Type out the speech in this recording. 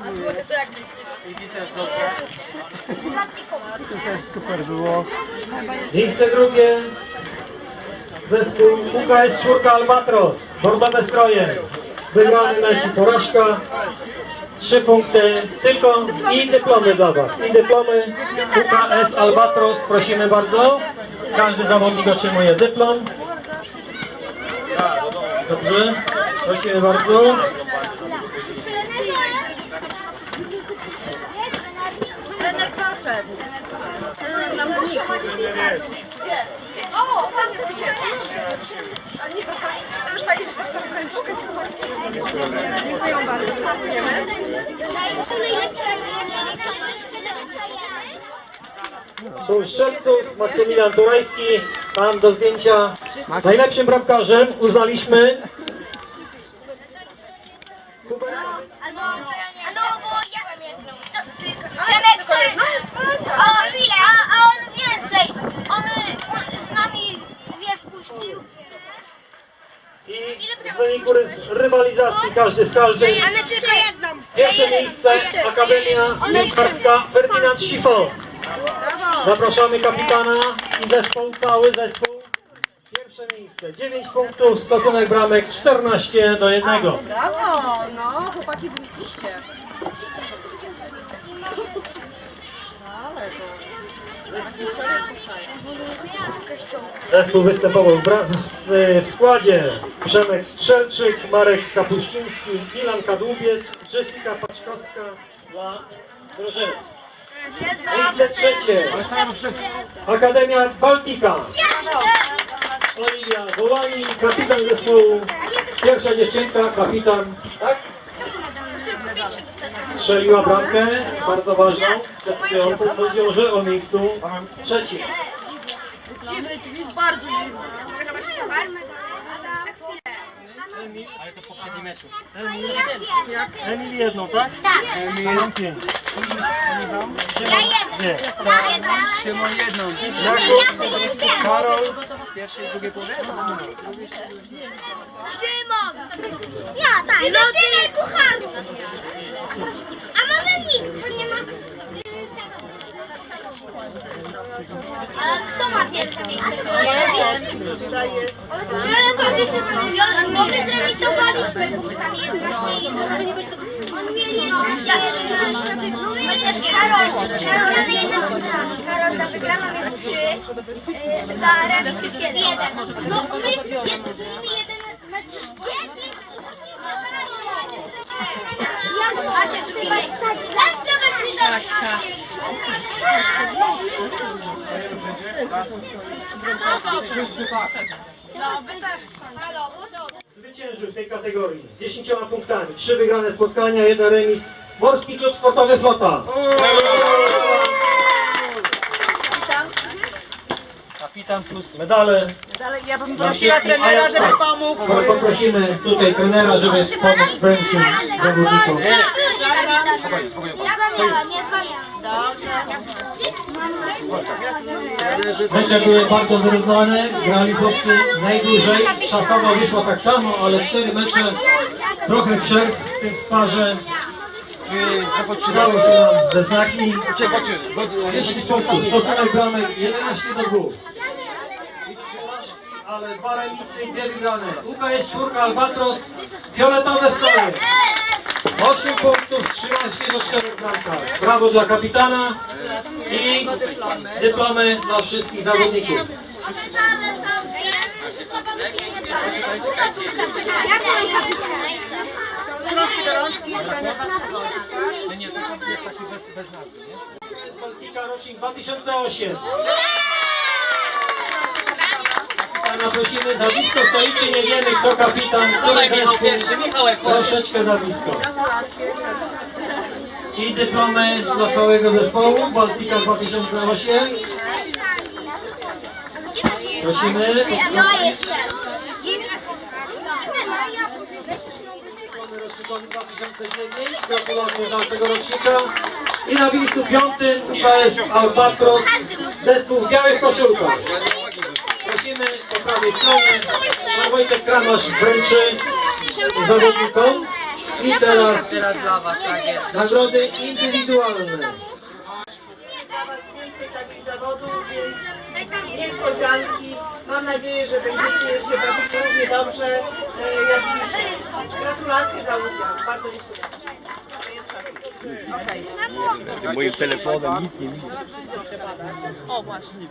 A złoty to jak myślisz? Super było. Miejsce drugie. Zespół UKS Czwórka Albatros. Bordowe stroje. Wygrany mecz i porażka. Trzy punkty. Tylko i dyplomy dla Was. I dyplomy UKS Albatros. Prosimy bardzo. Każdy zawodnik otrzymuje dyplom. Dobrze. Prosimy bardzo. Trener poszedł. Trener nam znikł. Gdzie? O, tam gdzie? A nie, to już pani że to kończy. Dziękuję bardzo. Dziękujemy. Tu Szczeców, Maksymilian Turajski, tam do zdjęcia najlepszym bramkarzem uznaliśmy Albo, a no bo ja... Co ty... Przemek, co? O, ile? A, a on więcej. On, on z nami dwie wpuścił. i w wyniku ry- rywalizacji każdy z każdym A my tylko jedną. pierwsze miejsce Akademia Piłkarska Ferdynand Sifon. Zapraszamy kapitana i zespół, cały zespół. Pierwsze miejsce, 9 punktów, stosunek bramek 14 do 1. Brawo, no, chłopaki wróciliście. Zespół występował w, bra- w, w składzie Przemek Strzelczyk, Marek Kapuściński, Milan Kadłubiec, Jessica Paczkowska dla drużyny. Miejsce trzecie Akademia Baltika. Oliwia Wołani, kapitan zespołu. Pierwsza dziewczynka, kapitan, tak? Strzeliła bramkę, bardzo ważną, decydującą w Chodziorze o miejscu trzecim. Żywy, bardzo żywy. Ale to w poprzednim meczu. Emil jedną, tak? Tak. Emil pięć. Ja. Ja jeden. Szymon jedną. Ja Karol, Pierwszej i drugiej połowie? Szymon! Ja, tak. No tyle pucharów. A może nikt, bo nie ma... y, tego. A kto ma pierwsze miejsce? Bo my zremisowaliśmy punktami 11 i 11. On miał 11, 11. No i też Karol, Karol ma jedną punktami. Karol za wygraną jest 3, y, za remis jest 1. No my jed, z nimi jeden mecz 9 i Macie tutaj. Daj sobie zwyciężył w tej kategorii z 10 punktami. Trzy wygrane spotkania, jeden remis. Morski Klub Sportowy Flota. Kapitan plus medale. Dalej, ja bym prosiła trenera, żeby tak. pomógł. Może Poprosimy tutaj trenera, żeby pomógł wręczyć zawodnikom. Ja miałam, ja miałam. Mecze były bardzo wyrównywane, grali chłopcy najdłużej. Czasowo wyszło tak samo, ale cztery mecze, trochę przerw w tym sparze. Udało się nam ze znaki. 10 punktów, stosunek bramek 11 do 2. Ale dwa remisy i dwie wygrane. UKS czwórka Albatros, fioletowe stoły. 8 punktów, 13 do 4 bramkach. Brawo dla kapitana i dyplomy dla wszystkich zawodników. Polska rocznik 2008. Kapitana prosimy, za blisko stoicie, nie wiemy kto kapitan, który Dawaj Michał pierwszy, Michałek. Troszeczkę za blisko. I dyplomy dla całego zespołu Baltika 2008. Prosimy. Dyplomy rocznikowi 2009. Gratulacje dla tego rocznika. I na miejscu piątym UKS Albatros, zespół w białych koszulkach. Prosimy po prawej stronie. Pan Wojtek Kramasz wręczy zawodnikom. I teraz Teraz dla was, tak nagrody indywidualne. Dla Was więcej takich zawodów, więc niespodzianki. Mam nadzieję, że będziecie się bawić równie dobrze e, jak dzisiaj. Gratulacje za udział. Bardzo dziękuję. Moim telefonem nic nie widzę. O właśnie.